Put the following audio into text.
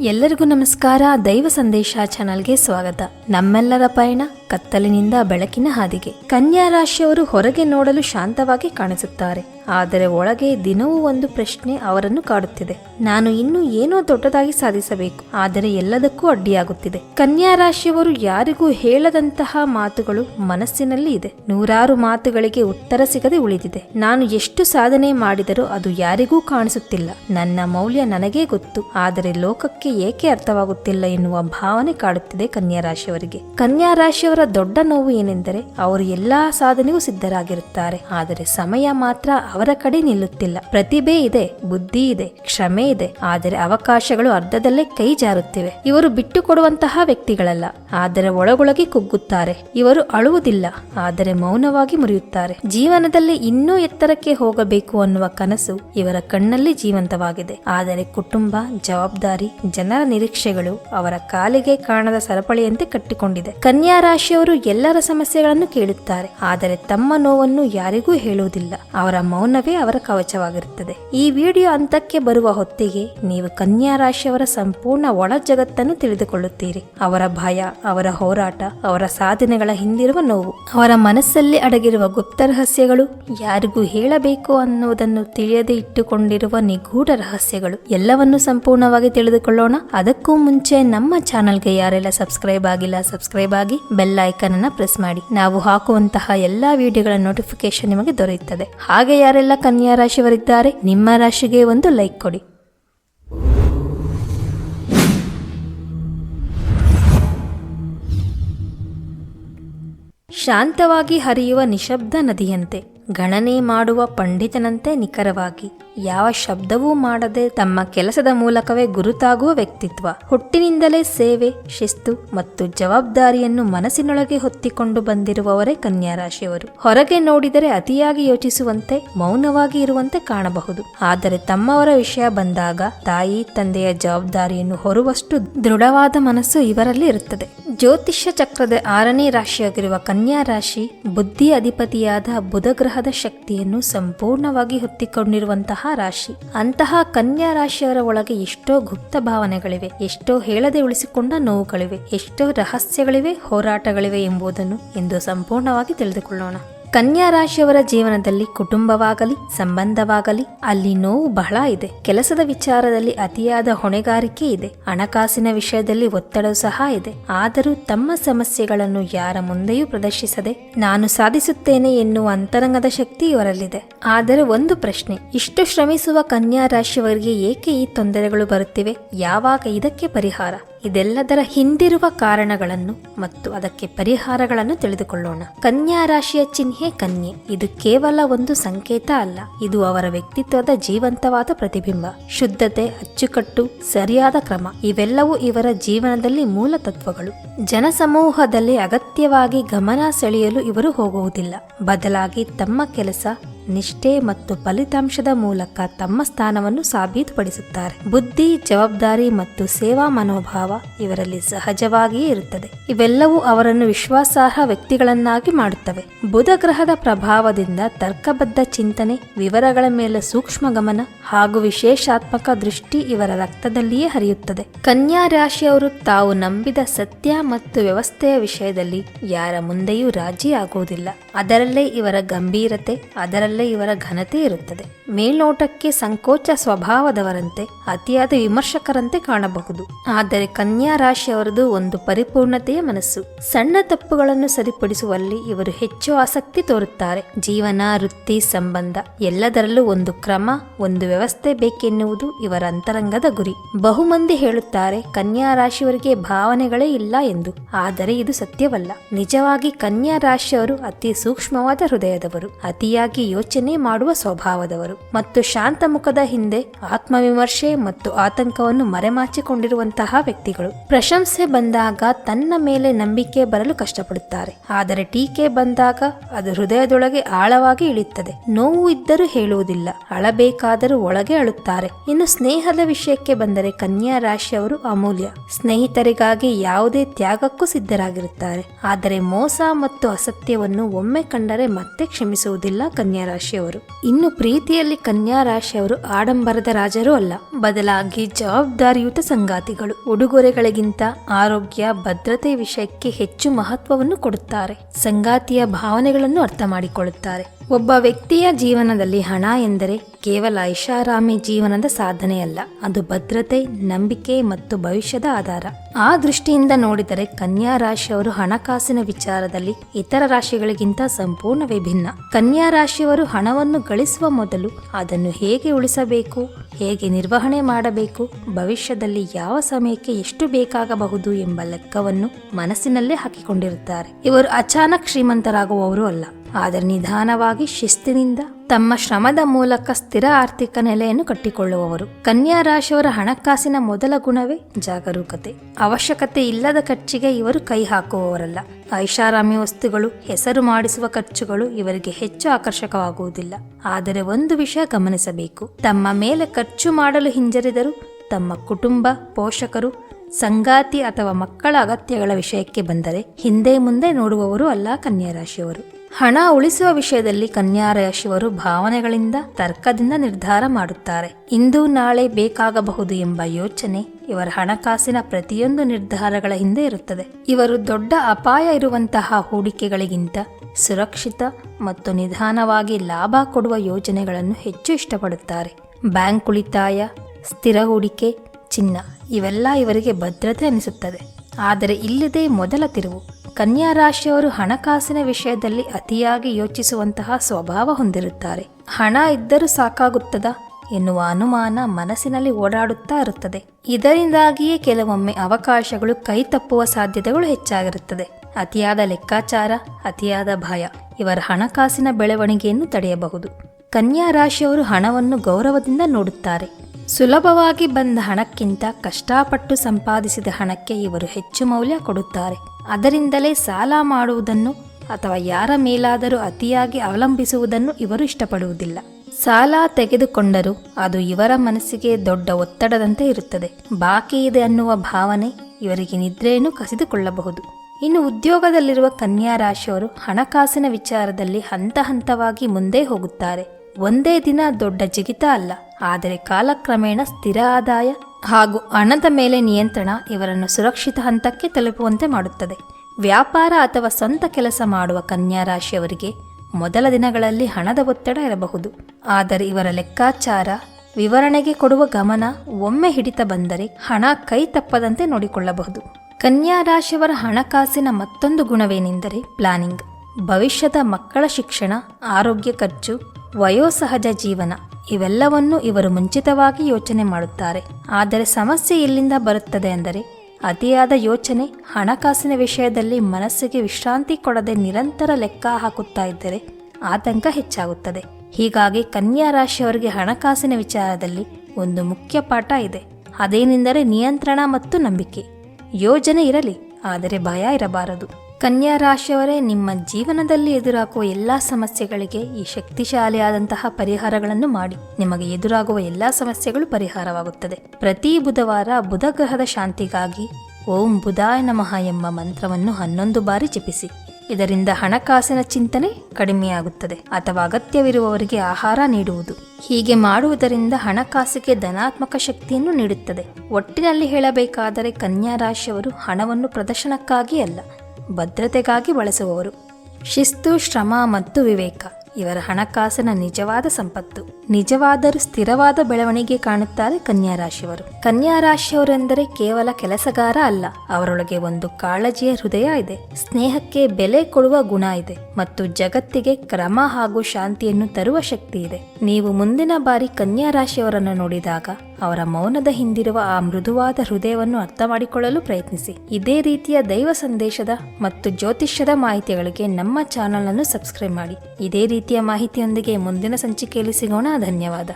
ಎಲ್ಲರಿಗೂ ನಮಸ್ಕಾರ. ದೈವ ಸಂದೇಶ ಚಾನಲ್ಗೆ ಸ್ವಾಗತ. ನಮ್ಮೆಲ್ಲರ ಪಯಣ ಕತ್ತಲಿನಿಂದ ಬೆಳಕಿನ ಹಾದಿಗೆ. ಕನ್ಯಾ ರಾಶಿಯವರು ಹೊರಗೆ ನೋಡಲು ಶಾಂತವಾಗಿ ಕಾಣಿಸುತ್ತಾರೆ. ಆದರೆ ಒಳಗೆ ದಿನವೂ ಒಂದು ಪ್ರಶ್ನೆ ಅವರನ್ನು ಕಾಡುತ್ತಿದೆ. ನಾನು ಇನ್ನೂ ಏನೋ ದೊಡ್ಡದಾಗಿ ಸಾಧಿಸಬೇಕು, ಆದರೆ ಎಲ್ಲದಕ್ಕೂ ಅಡ್ಡಿಯಾಗುತ್ತಿದೆ. ಕನ್ಯಾ ರಾಶಿಯವರು ಯಾರಿಗೂ ಹೇಳದಂತಹ ಮಾತುಗಳು ಮನಸ್ಸಿನಲ್ಲಿ ಇದೆ. ನೂರಾರು ಮಾತುಗಳಿಗೆ ಉತ್ತರ ಸಿಗದೆ ಉಳಿದಿದೆ. ನಾನು ಎಷ್ಟು ಸಾಧನೆ ಮಾಡಿದರೂ ಅದು ಯಾರಿಗೂ ಕಾಣಿಸುತ್ತಿಲ್ಲ. ನನ್ನ ಮೌಲ್ಯ ನನಗೇ ಗೊತ್ತು, ಆದರೆ ಲೋಕಕ್ಕೆ ಏಕೆ ಅರ್ಥವಾಗುತ್ತಿಲ್ಲ ಎನ್ನುವ ಭಾವನೆ ಕಾಡುತ್ತಿದೆ ಕನ್ಯಾ ರಾಶಿಯವರಿಗೆ. ಕನ್ಯಾ ರಾಶಿಯವರ ದೊಡ್ಡ ನೋವು ಏನೆಂದರೆ, ಅವರು ಎಲ್ಲಾ ಸಾಧನೆಗೂ ಸಿದ್ಧರಾಗಿರುತ್ತಾರೆ, ಆದರೆ ಸಮಯ ಮಾತ್ರ ಅವರ ಕಡೆ ನಿಲ್ಲುತ್ತಿಲ್ಲ. ಪ್ರತಿಭೆ ಇದೆ, ಬುದ್ಧಿ ಇದೆ, ಕ್ಷಮೆ ಇದೆ. ಆದರೆ ಅವಕಾಶಗಳು ಅರ್ಧದಲ್ಲೇ ಕೈ ಜಾರುತ್ತಿವೆ. ಇವರು ಬಿಟ್ಟುಕೊಡುವಂತಹ ವ್ಯಕ್ತಿಗಳಲ್ಲ. ಆದರೆ ಒಳಗೊಳಗೆ ಕುಗ್ಗುತ್ತಾರೆ. ಇವರು ಅಳುವುದಿಲ್ಲ. ಆದರೆ ಮೌನವಾಗಿ ಮುರಿಯುತ್ತಾರೆ. ಜೀವನದಲ್ಲಿ ಇನ್ನೂ ಎತ್ತರಕ್ಕೆ ಹೋಗಬೇಕು ಅನ್ನುವ ಕನಸು ಇವರ ಕಣ್ಣಲ್ಲಿ ಜೀವಂತವಾಗಿದೆ. ಆದರೆ ಕುಟುಂಬ, ಜವಾಬ್ದಾರಿ, ಜನರ ನಿರೀಕ್ಷೆಗಳು ಅವರ ಕಾಲಿಗೆ ಕಾಣದ ಸರಪಳಿಯಂತೆ ಕಟ್ಟಿಕೊಂಡಿದೆ. ಕನ್ಯಾ ರಾಶಿಯವರು ಎಲ್ಲರ ಸಮಸ್ಯೆಗಳನ್ನು ಕೇಳುತ್ತಾರೆ. ಆದರೆ ತಮ್ಮ ನೋವನ್ನು ಯಾರಿಗೂ ಹೇಳುವುದಿಲ್ಲ. ಅವರ ಮೌನವೇ ಅವರ ಕವಚವಾಗಿರುತ್ತದೆ. ಈ ವಿಡಿಯೋ ಅಂತಕ್ಕೆ ಬರುವ ಹೊತ್ತಿಗೆ ನೀವು ಕನ್ಯಾ ರಾಶಿಯವರ ಸಂಪೂರ್ಣ ಒಳ ಜಗತ್ತನ್ನು ತಿಳಿದುಕೊಳ್ಳುತ್ತೀರಿ. ಅವರ ಭಯ, ಅವರ ಹೋರಾಟ, ಅವರ ಸಾಧನೆಗಳ ಹಿಂದಿರುವ ನೋವು, ಅವರ ಮನಸ್ಸಲ್ಲಿ ಅಡಗಿರುವ ಗುಪ್ತ ರಹಸ್ಯಗಳು ಯಾರಿಗೂ ಹೇಳಬೇಕು ಅನ್ನೋದನ್ನು ತಿಳಿಯದೆ ಇಟ್ಟುಕೊಂಡಿರುವ ನಿಗೂಢ ರಹಸ್ಯಗಳು ಎಲ್ಲವನ್ನು ಸಂಪೂರ್ಣವಾಗಿ ತಿಳಿದುಕೊಳ್ಳೋಣ. ಅದಕ್ಕೂ ಮುಂಚೆ ನಮ್ಮ ಚಾನಲ್ಗೆ ಯಾರೆಲ್ಲ ಸಬ್ಸ್ಕ್ರೈಬ್ ಆಗಿಲ್ಲ, ಸಬ್ಸ್ಕ್ರೈಬ್ ಆಗಿ ಬೆಲ್ ಐಕನ್ ಅನ್ನ ಪ್ರೆಸ್ ಮಾಡಿ. ನಾವು ಹಾಕುವಂತಹ ಎಲ್ಲಾ ವಿಡಿಯೋಗಳ ನೋಟಿಫಿಕೇಶನ್ ನಿಮಗೆ ದೊರೆಯುತ್ತದೆ. ಹಾಗೆ ಯಾರೆಲ್ಲ ಕನ್ಯಾ ರಾಶಿಯವರಿದ್ದಾರೆ ನಿಮ್ಮ ರಾಶಿಗೆ ಒಂದು ಲೈಕ್ ಕೊಡಿ. ಶಾಂತವಾಗಿ ಹರಿಯುವ ನಿಶಬ್ದ ನದಿಯಂತೆ. ಗಣನೆ ಮಾಡುವ ಪಂಡಿತನಂತೆ ನಿಖರವಾಗಿ ಯಾವ ಶಬ್ದವೂ ಮಾಡದೆ ತಮ್ಮ ಕೆಲಸದ ಮೂಲಕವೇ ಗುರುತಾಗುವ ವ್ಯಕ್ತಿತ್ವ. ಹುಟ್ಟಿನಿಂದಲೇ ಸೇವೆ, ಶಿಸ್ತು ಮತ್ತು ಜವಾಬ್ದಾರಿಯನ್ನು ಮನಸ್ಸಿನೊಳಗೆ ಹೊತ್ತಿಕೊಂಡು ಬಂದಿರುವವರೇ ಕನ್ಯಾ ರಾಶಿಯವರು ಹೊರಗೆ ನೋಡಿದರೆ ಅತಿಯಾಗಿ ಯೋಚಿಸುವಂತೆ, ಮೌನವಾಗಿ ಇರುವಂತೆ ಕಾಣಬಹುದು. ಆದರೆ ತಮ್ಮವರ ವಿಷಯ ಬಂದಾಗ ತಾಯಿ, ತಂದೆಯ ಜವಾಬ್ದಾರಿಯನ್ನು ಹೊರುವಷ್ಟು ದೃಢವಾದ ಮನಸ್ಸು ಇವರಲ್ಲಿ ಇರುತ್ತದೆ. ಜ್ಯೋತಿಷ್ಯ ಚಕ್ರದ ಆರನೇ ರಾಶಿಯಾಗಿರುವ ಕನ್ಯಾ ರಾಶಿ ಬುದ್ಧಿ ಅಧಿಪತಿಯಾದ ಬುಧ ಗ್ರಹದ ಶಕ್ತಿಯನ್ನು ಸಂಪೂರ್ಣವಾಗಿ ಹೊತ್ತಿಕೊಂಡಿರುವಂತಹ ರಾಶಿ. ಅಂತಹ ಕನ್ಯಾ ರಾಶಿಯವರ ಒಳಗೆ ಎಷ್ಟೋ ಗುಪ್ತ ಭಾವನೆಗಳಿವೆ, ಎಷ್ಟೋ ಹೇಳದೆ ಉಳಿಸಿಕೊಂಡ ನೋವುಗಳಿವೆ, ಎಷ್ಟೋ ರಹಸ್ಯಗಳಿವೆ, ಹೋರಾಟಗಳಿವೆ ಎಂಬುದನ್ನು ಎಂದು ಸಂಪೂರ್ಣವಾಗಿ ತಿಳಿದುಕೊಳ್ಳೋಣ. ಕನ್ಯಾ ರಾಶಿಯವರ ಜೀವನದಲ್ಲಿ ಕುಟುಂಬವಾಗಲಿ, ಸಂಬಂಧವಾಗಲಿ ಅಲ್ಲಿ ನೋವು ಬಹಳ ಇದೆ. ಕೆಲಸದ ವಿಚಾರದಲ್ಲಿ ಅತಿಯಾದ ಹೊಣೆಗಾರಿಕೆ ಇದೆ. ಹಣಕಾಸಿನ ವಿಷಯದಲ್ಲಿ ಒತ್ತಡ ಸಹ ಇದೆ. ಆದರೂ ತಮ್ಮ ಸಮಸ್ಯೆಗಳನ್ನು ಯಾರ ಮುಂದೆಯೂ ಪ್ರದರ್ಶಿಸದೆ ನಾನು ಸಾಧಿಸುತ್ತೇನೆ ಎನ್ನುವ ಅಂತರಂಗದ ಶಕ್ತಿ ಇವರಲ್ಲಿದೆ. ಆದರೆ ಒಂದು ಪ್ರಶ್ನೆ, ಇಷ್ಟು ಶ್ರಮಿಸುವ ಕನ್ಯಾ ರಾಶಿಯವರಿಗೆ ಏಕೆ ಈ ತೊಂದರೆಗಳು ಬರುತ್ತಿವೆ? ಯಾವಾಗ ಇದಕ್ಕೆ ಪರಿಹಾರ? ಇದೆಲ್ಲದರ ಹಿಂದಿರುವ ಕಾರಣಗಳನ್ನು ಮತ್ತು ಅದಕ್ಕೆ ಪರಿಹಾರಗಳನ್ನು ತಿಳಿದುಕೊಳ್ಳೋಣ. ಕನ್ಯಾ ರಾಶಿಯ ಚಿಹ್ನೆ ಕನ್ಯೆ. ಇದು ಕೇವಲ ಒಂದು ಸಂಕೇತ ಅಲ್ಲ. ಇದು ಅವರ ವ್ಯಕ್ತಿತ್ವದ ಜೀವಂತವಾದ ಪ್ರತಿಬಿಂಬ. ಶುದ್ಧತೆ, ಅಚ್ಚುಕಟ್ಟು, ಸರಿಯಾದ ಕ್ರಮ. ಇವೆಲ್ಲವೂ ಇವರ ಜೀವನದಲ್ಲಿ ಮೂಲ ತತ್ವಗಳು. ಜನಸಮೂಹದಲ್ಲಿ ಅಗತ್ಯವಾಗಿ ಗಮನ ಸೆಳೆಯಲು ಇವರು ಹೋಗುವುದಿಲ್ಲ. ಬದಲಾಗಿ ತಮ್ಮ ಕೆಲಸ ನಿಷ್ಠೆ ಮತ್ತು ಫಲಿತಾಂಶದ ಮೂಲಕ ತಮ್ಮ ಸ್ಥಾನವನ್ನು ಸಾಬೀತುಪಡಿಸುತ್ತಾರೆ. ಬುದ್ಧಿ, ಜವಾಬ್ದಾರಿ ಮತ್ತು ಸೇವಾ ಮನೋಭಾವ ಇವರಲ್ಲಿ ಸಹಜವಾಗಿಯೇ ಇರುತ್ತದೆ. ಇವೆಲ್ಲವೂ ಅವರನ್ನು ವಿಶ್ವಾಸಾರ್ಹ ವ್ಯಕ್ತಿಗಳನ್ನಾಗಿ ಮಾಡುತ್ತವೆ. ಬುಧ ಗ್ರಹದ ಪ್ರಭಾವದಿಂದ ತರ್ಕಬದ್ಧ ಚಿಂತನೆ, ವಿವರಗಳ ಮೇಲೆ ಸೂಕ್ಷ್ಮ ಗಮನ ಹಾಗೂ ವಿಶೇಷಾತ್ಮಕ ದೃಷ್ಟಿ ಇವರ ರಕ್ತದಲ್ಲಿಯೇ ಹರಿಯುತ್ತದೆ. ಕನ್ಯಾ ರಾಶಿಯವರು ತಾವು ನಂಬಿದ ಸತ್ಯ ಮತ್ತು ವ್ಯವಸ್ಥೆಯ ವಿಷಯದಲ್ಲಿ ಯಾರ ಮುಂದೆಯೂ ರಾಜಿ ಆಗುವುದಿಲ್ಲ ಅದರಲ್ಲೇ ಇವರ ಗಂಭೀರತೆ, ಅದರಲ್ಲೇ ಇವರ ಘನತೆ ಇರುತ್ತದೆ. ಮೇಲ್ನೋಟಕ್ಕೆ ಸಂಕೋಚ ಸ್ವಭಾವದವರಂತೆ, ಅತಿಯಾದ ವಿಮರ್ಶಕರಂತೆ ಕಾಣಬಹುದು. ಆದರೆ ಕನ್ಯಾ ರಾಶಿಯವರದು ಒಂದು ಪರಿಪೂರ್ಣತೆಯ ಮನಸ್ಸು. ಸಣ್ಣ ತಪ್ಪುಗಳನ್ನು ಸರಿಪಡಿಸುವಲ್ಲಿ ಇವರು ಹೆಚ್ಚು ಆಸಕ್ತಿ ತೋರುತ್ತಾರೆ. ಜೀವನ, ವೃತ್ತಿ, ಸಂಬಂಧ ಎಲ್ಲದರಲ್ಲೂ ಒಂದು ಕ್ರಮ, ಒಂದು ವ್ಯವಸ್ಥೆ ಬೇಕೆನ್ನುವುದು ಇವರ ಅಂತರಂಗದ ಗುರಿ. ಬಹುಮಂದಿ ಹೇಳುತ್ತಾರೆ, ಕನ್ಯಾ ರಾಶಿಯವರಿಗೆ ಭಾವನೆಗಳೇ ಇಲ್ಲ ಎಂದು. ಆದರೆ ಇದು ಸತ್ಯವಲ್ಲ. ನಿಜವಾಗಿ ಕನ್ಯಾ ರಾಶಿಯವರು ಅತಿ ಸೂಕ್ಷ್ಮವಾದ ಹೃದಯದವರು. ಅತಿಯಾಗಿ ಯೋಚನೆ ಮಾಡುವ ಸ್ವಭಾವದವರು ಮತ್ತು ಶಾಂತ ಮುಖದ ಹಿಂದೆ ಆತ್ಮವಿಮರ್ಶೆ ಮತ್ತು ಆತಂಕವನ್ನು ಮರೆಮಾಚಿಕೊಂಡಿರುವಂತಹ ವ್ಯಕ್ತಿಗಳು. ಪ್ರಶಂಸೆ ಬಂದಾಗ ತನ್ನ ಮೇಲೆ ನಂಬಿಕೆ ಬರಲು ಕಷ್ಟಪಡುತ್ತಾರೆ. ಆದರೆ ಟೀಕೆ ಬಂದಾಗ ಅದು ಹೃದಯದೊಳಗೆ ಆಳವಾಗಿ ಇಳಿಯುತ್ತದೆ. ನೋವು ಇದ್ದರೂ ಹೇಳುವುದಿಲ್ಲ. ಅಳಬೇಕಾದರೂ ಒಳಗೆ ಅಳುತ್ತಾರೆ. ಇನ್ನು ಸ್ನೇಹದ ವಿಷಯಕ್ಕೆ ಬಂದರೆ ಕನ್ಯಾ ರಾಶಿಯವರು ಅಮೂಲ್ಯ. ಸ್ನೇಹಿತರಿಗಾಗಿ ಯಾವುದೇ ತ್ಯಾಗಕ್ಕೂ ಸಿದ್ಧರಾಗಿರುತ್ತಾರೆ. ಆದರೆ ಮೋಸ ಮತ್ತು ಅಸತ್ಯವನ್ನು ಒಮ್ಮೆ ಕಂಡರೆ ಮತ್ತೆ ಕ್ಷಮಿಸುವುದಿಲ್ಲ ಕನ್ಯಾ ರಾಶಿಯವರು. ಇನ್ನು ಪ್ರೀತಿಯಲ್ಲಿ ಕನ್ಯಾ ರಾಶಿಯವರು ಆಡಂಬರದ ರಾಜರು ಅಲ್ಲ. ಬದಲಾಗಿ ಜವಾಬ್ದಾರಿಯುತ ಸಂಗಾತಿಗಳು. ಉಡುಗೊರೆಗಳಿಗಿಂತ ಆರೋಗ್ಯ, ಭದ್ರತೆ ವಿಷಯಕ್ಕೆ ಹೆಚ್ಚು ಮಹತ್ವವನ್ನು ಕೊಡುತ್ತಾರೆ. ಸಂಗಾತಿಯ ಭಾವನೆಗಳನ್ನು ಅರ್ಥ ಮಾಡಿಕೊಳ್ಳುತ್ತಾರೆ ಒಬ್ಬ ವ್ಯಕ್ತಿಯ ಜೀವನದಲ್ಲಿ ಹಣ ಎಂದರೆ ಕೇವಲ ಐಷಾರಾಮಿ ಜೀವನದ ಸಾಧನೆಯಲ್ಲ, ಅದು ಭದ್ರತೆ, ನಂಬಿಕೆ ಮತ್ತು ಭವಿಷ್ಯದ ಆಧಾರ. ಆ ದೃಷ್ಟಿಯಿಂದ ನೋಡಿದರೆ ಕನ್ಯಾ ರಾಶಿಯವರು ಹಣಕಾಸಿನ ವಿಚಾರದಲ್ಲಿ ಇತರ ರಾಶಿಗಳಿಗಿಂತ ಸಂಪೂರ್ಣ ವಿಭಿನ್ನ ಕನ್ಯಾ ರಾಶಿಯವರು ಹಣವನ್ನು ಗಳಿಸುವ ಮೊದಲು ಅದನ್ನು ಹೇಗೆ ಉಳಿಸಬೇಕು, ಹೇಗೆ ನಿರ್ವಹಣೆ ಮಾಡಬೇಕು, ಭವಿಷ್ಯದಲ್ಲಿ ಯಾವ ಸಮಯಕ್ಕೆ ಎಷ್ಟು ಬೇಕಾಗಬಹುದು ಎಂಬ ಲೆಕ್ಕವನ್ನು ಮನಸ್ಸಿನಲ್ಲೇ ಹಾಕಿಕೊಂಡಿರುತ್ತಾರೆ. ಇವರು ಅಚಾನಕ್ ಶ್ರೀಮಂತರಾಗುವವರು ಅಲ್ಲ. ಆದರೆ ನಿಧಾನವಾಗಿ ಶಿಸ್ತಿನಿಂದ ತಮ್ಮ ಶ್ರಮದ ಮೂಲಕ ಸ್ಥಿರ ಆರ್ಥಿಕ ನೆಲೆಯನ್ನು ಕಟ್ಟಿಕೊಳ್ಳುವವರು. ಕನ್ಯಾ ರಾಶಿಯವರ ಹಣಕಾಸಿನ ಮೊದಲ ಗುಣವೇ ಜಾಗರೂಕತೆ. ಅವಶ್ಯಕತೆ ಇಲ್ಲದ ಖರ್ಚಿಗೆ ಇವರು ಕೈ ಹಾಕುವವರಲ್ಲ. ಐಷಾರಾಮಿ ವಸ್ತುಗಳು, ಹೆಸರು ಮಾಡಿಸುವ ಖರ್ಚುಗಳು ಇವರಿಗೆ ಹೆಚ್ಚು ಆಕರ್ಷಕವಾಗುವುದಿಲ್ಲ. ಆದರೆ ಒಂದು ವಿಷಯ ಗಮನಿಸಬೇಕು. ತಮ್ಮ ಮೇಲೆ ಖರ್ಚು ಮಾಡಲು ಹಿಂಜರಿದರು ತಮ್ಮ ಕುಟುಂಬ, ಪೋಷಕರು, ಸಂಗಾತಿ ಅಥವಾ ಮಕ್ಕಳ ಅಗತ್ಯಗಳ ವಿಷಯಕ್ಕೆ ಬಂದರೆ ಹಿಂದೆ ಮುಂದೆ ನೋಡುವವರು ಅಲ್ಲ ಕನ್ಯಾ ರಾಶಿಯವರು. ಹಣ ಉಳಿಸುವ ವಿಷಯದಲ್ಲಿ ಕನ್ಯಾ ರಾಶಿಯವರು ಭಾವನೆಗಳಿಂದ ತರ್ಕದಿಂದ ನಿರ್ಧಾರ ಮಾಡುತ್ತಾರೆ. ಇಂದು ನಾಳೆ ಬೇಕಾಗಬಹುದು ಎಂಬ ಯೋಚನೆ ಇವರ ಹಣಕಾಸಿನ ಪ್ರತಿಯೊಂದು ನಿರ್ಧಾರಗಳ ಹಿಂದೆ ಇರುತ್ತದೆ. ಇವರು ದೊಡ್ಡ ಅಪಾಯ ಇರುವಂತಹ ಹೂಡಿಕೆಗಳಿಗಿಂತ ಸುರಕ್ಷಿತ ಮತ್ತು ನಿಧಾನವಾಗಿ ಲಾಭ ಕೊಡುವ ಯೋಜನೆಗಳನ್ನು ಹೆಚ್ಚು ಇಷ್ಟಪಡುತ್ತಾರೆ. ಬ್ಯಾಂಕ್ ಉಳಿತಾಯ, ಸ್ಥಿರ ಹೂಡಿಕೆ, ಚಿನ್ನ ಇವೆಲ್ಲ ಇವರಿಗೆ ಭದ್ರತೆ ಅನಿಸುತ್ತದೆ. ಆದರೆ ಇಲ್ಲಿದೆ ಮೊದಲ ತಿರುವು. ಕನ್ಯಾ ರಾಶಿಯವರು ಹಣಕಾಸಿನ ವಿಷಯದಲ್ಲಿ ಅತಿಯಾಗಿ ಯೋಚಿಸುವಂತಹ ಸ್ವಭಾವ ಹೊಂದಿರುತ್ತಾರೆ. ಹಣ ಇದ್ದರೂ ಸಾಕಾಗುತ್ತದಾ? ಎನ್ನುವ ಅನುಮಾನ ಮನಸ್ಸಿನಲ್ಲಿ ಓಡಾಡುತ್ತಾ ಇರುತ್ತದೆ. ಇದರಿಂದಾಗಿಯೇ ಕೆಲವೊಮ್ಮೆ ಅವಕಾಶಗಳು ಕೈ ತಪ್ಪುವ ಸಾಧ್ಯತೆಗಳು ಹೆಚ್ಚಾಗಿರುತ್ತದೆ. ಅತಿಯಾದ ಲೆಕ್ಕಾಚಾರ, ಅತಿಯಾದ ಭಯ ಇವರ ಹಣಕಾಸಿನ ಬೆಳವಣಿಗೆಯನ್ನು ತಡೆಯಬಹುದು. ಕನ್ಯಾ ರಾಶಿಯವರು ಹಣವನ್ನು ಗೌರವದಿಂದ ನೋಡುತ್ತಾರೆ. ಸುಲಭವಾಗಿ ಬಂದ ಹಣಕ್ಕಿಂತ ಕಷ್ಟಪಟ್ಟು ಸಂಪಾದಿಸಿದ ಹಣಕ್ಕೆ ಇವರು ಹೆಚ್ಚು ಮೌಲ್ಯ ಕೊಡುತ್ತಾರೆ. ಅದರಿಂದಲೇ ಸಾಲ ಮಾಡುವುದನ್ನು ಅಥವಾ ಯಾರ ಮೇಲಾದರೂ ಅತಿಯಾಗಿ ಅವಲಂಬಿಸುವುದನ್ನು ಇವರು ಇಷ್ಟಪಡುವುದಿಲ್ಲ. ಸಾಲ ತೆಗೆದುಕೊಂಡರೂ ಅದು ಇವರ ಮನಸ್ಸಿಗೆ ದೊಡ್ಡ ಒತ್ತಡದಂತೆ ಇರುತ್ತದೆ. ಬಾಕಿ ಇದೆ ಅನ್ನುವ ಭಾವನೆ ಇವರಿಗೆ ನಿದ್ರೆಯನ್ನು ಕಸಿದುಕೊಳ್ಳಬಹುದು. ಇನ್ನು ಉದ್ಯೋಗದಲ್ಲಿರುವ ಕನ್ಯಾ ರಾಶಿಯವರು ಹಣಕಾಸಿನ ವಿಚಾರದಲ್ಲಿ ಹಂತ ಹಂತವಾಗಿ ಮುಂದೆ ಹೋಗುತ್ತಾರೆ. ಒಂದೇ ದಿನ ದೊಡ್ಡ ಜಿಗಿತ ಅಲ್ಲ, ಆದರೆ ಕಾಲಕ್ರಮೇಣ ಸ್ಥಿರ ಆದಾಯ ಹಾಗೂ ಹಣದ ಮೇಲೆ ನಿಯಂತ್ರಣ ಇವರನ್ನು ಸುರಕ್ಷಿತ ಹಂತಕ್ಕೆ ತಲುಪುವಂತೆ ಮಾಡುತ್ತದೆ. ವ್ಯಾಪಾರ ಅಥವಾ ಸ್ವಂತ ಕೆಲಸ ಮಾಡುವ ಕನ್ಯಾ ರಾಶಿಯವರಿಗೆ ಮೊದಲ ದಿನಗಳಲ್ಲಿ ಹಣದ ಒತ್ತಡ ಇರಬಹುದು. ಆದರೆ ಇವರ ಲೆಕ್ಕಾಚಾರ, ವಿವರಣೆಗೆ ಕೊಡುವ ಗಮನ ಒಮ್ಮೆ ಹಿಡಿತ ಬಂದರೆ ಹಣ ಕೈ ತಪ್ಪದಂತೆ ನೋಡಿಕೊಳ್ಳಬಹುದು. ಕನ್ಯಾ ರಾಶಿಯವರ ಹಣಕಾಸಿನ ಮತ್ತೊಂದು ಗುಣವೇನೆಂದರೆ ಪ್ಲಾನಿಂಗ್. ಭವಿಷ್ಯದ ಮಕ್ಕಳ ಶಿಕ್ಷಣ, ಆರೋಗ್ಯ ಖರ್ಚು, ವಯೋಸಹಜ ಜೀವನ. ಇವೆಲ್ಲವನ್ನು ಇವರು ಮುಂಚಿತವಾಗಿ ಯೋಚನೆ ಮಾಡುತ್ತಾರೆ. ಆದರೆ ಸಮಸ್ಯೆ ಎಲ್ಲಿಂದ ಬರುತ್ತದೆ ಅಂದರೆ, ಅತಿಯಾದ ಯೋಚನೆ ಹಣಕಾಸಿನ ವಿಷಯದಲ್ಲಿ ಮನಸ್ಸಿಗೆ ವಿಶ್ರಾಂತಿ ಕೊಡದೆ ನಿರಂತರ ಲೆಕ್ಕ ಹಾಕುತ್ತಾ ಇದ್ದರೆ ಆತಂಕ ಹೆಚ್ಚಾಗುತ್ತದೆ. ಹೀಗಾಗಿ ಕನ್ಯಾ ರಾಶಿಯವರಿಗೆ ಹಣಕಾಸಿನ ವಿಚಾರದಲ್ಲಿ ಒಂದು ಮುಖ್ಯ ಪಾಠ ಇದೆ. ಅದೇನೆಂದರೆ ನಿಯಂತ್ರಣ ಮತ್ತು ನಂಬಿಕೆ. ಯೋಜನೆ ಇರಲಿ, ಆದರೆ ಭಯ ಇರಬಾರದು. ಕನ್ಯಾ ರಾಶಿಯವರೇ, ನಿಮ್ಮ ಜೀವನದಲ್ಲಿ ಎದುರಾಗುವ ಎಲ್ಲ ಸಮಸ್ಯೆಗಳಿಗೆ ಈ ಶಕ್ತಿಶಾಲಿಯಾದಂತಹ ಪರಿಹಾರಗಳನ್ನು ಮಾಡಿ. ನಿಮಗೆ ಎದುರಾಗುವ ಎಲ್ಲ ಸಮಸ್ಯೆಗಳು ಪರಿಹಾರವಾಗುತ್ತದೆ. ಪ್ರತಿ ಬುಧವಾರ ಬುಧ ಗ್ರಹದ ಶಾಂತಿಗಾಗಿ ಓಂ ಬುಧಾಯ ನಮಃ ಎಂಬ ಮಂತ್ರವನ್ನು ಹನ್ನೊಂದು ಬಾರಿ ಜಪಿಸಿ. ಇದರಿಂದ ಹಣಕಾಸಿನ ಚಿಂತನೆ ಕಡಿಮೆಯಾಗುತ್ತದೆ. ಅಥವಾ ಅಗತ್ಯವಿರುವವರಿಗೆ ಆಹಾರ ನೀಡುವುದು. ಹೀಗೆ ಮಾಡುವುದರಿಂದ ಹಣಕಾಸಿಗೆ ಧನಾತ್ಮಕ ಶಕ್ತಿಯನ್ನು ನೀಡುತ್ತದೆ. ಒಟ್ಟಿನಲ್ಲಿ ಹೇಳಬೇಕಾದರೆ ಕನ್ಯಾ ರಾಶಿಯವರು ಹಣವನ್ನು ಪ್ರದರ್ಶನಕ್ಕಾಗಿ ಅಲ್ಲ. ಭದ್ರತೆಗಾಗಿ ಬಳಸುವವರು. ಶಿಸ್ತು, ಶ್ರಮ ಮತ್ತು ವಿವೇಕ. ಇವರ ಹಣಕಾಸಿನ ನಿಜವಾದ ಸಂಪತ್ತು. ನಿಜವಾದರೂ ಸ್ಥಿರವಾದ ಬೆಳವಣಿಗೆ ಕಾಣುತ್ತಾರೆ ಕನ್ಯಾ ರಾಶಿಯವರು ಕನ್ಯಾ ರಾಶಿಯವರೆಂದರೆ ಕೇವಲ ಕೆಲಸಗಾರ ಅಲ್ಲ, ಅವರೊಳಗೆ ಒಂದು ಕಾಳಜಿಯ ಹೃದಯ ಇದೆ. ಸ್ನೇಹಕ್ಕೆ ಬೆಲೆ ಕೊಡುವ ಗುಣ ಇದೆ ಮತ್ತು ಜಗತ್ತಿಗೆ ಕ್ರಮ ಹಾಗೂ ಶಾಂತಿಯನ್ನು ತರುವ ಶಕ್ತಿ ಇದೆ. ನೀವು ಮುಂದಿನ ಬಾರಿ ಕನ್ಯಾ ರಾಶಿಯವರನ್ನು ನೋಡಿದಾಗ ಅವರ ಮೌನದ ಹಿಂದಿರುವ ಆ ಮೃದುವಾದ ಹೃದಯವನ್ನು ಅರ್ಥ ಮಾಡಿಕೊಳ್ಳಲು ಪ್ರಯತ್ನಿಸಿ. ಇದೇ ರೀತಿಯ ದೈವ ಸಂದೇಶದ ಮತ್ತು ಜ್ಯೋತಿಷ್ಯದ ಮಾಹಿತಿಗಳಿಗೆ ನಮ್ಮ ಚಾನಲ್ ಅನ್ನು ಸಬ್ಸ್ಕ್ರೈಬ್ ಮಾಡಿ. ಇದೇ ರೀತಿಯ ಮಾಹಿತಿಯೊಂದಿಗೆ ಮುಂದಿನ ಸಂಚಿಕೆಯಲ್ಲಿ ಸಿಗೋಣ. ಧನ್ಯವಾದ.